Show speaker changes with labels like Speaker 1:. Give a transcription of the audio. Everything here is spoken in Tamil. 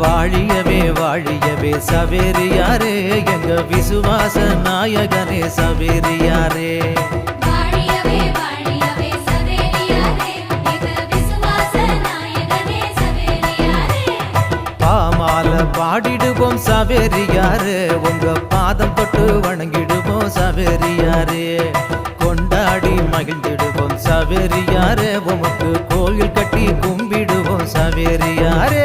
Speaker 1: வாழியவே வாழியவே சவேரியாரே எங்க விசுவாச நாயகனே சவேரியாரே
Speaker 2: பாமால பாடிடுவோம் சவேரியாரே உங்க பாதம் தொட்டு வணங்கிடுவோம் சவேரியாரே கொண்டாடி மகிழ்ந்திடுவோம் சவேரியாரே உமக்கு கோயில் கட்டி கும்பிடுவோம் சவேரியாரே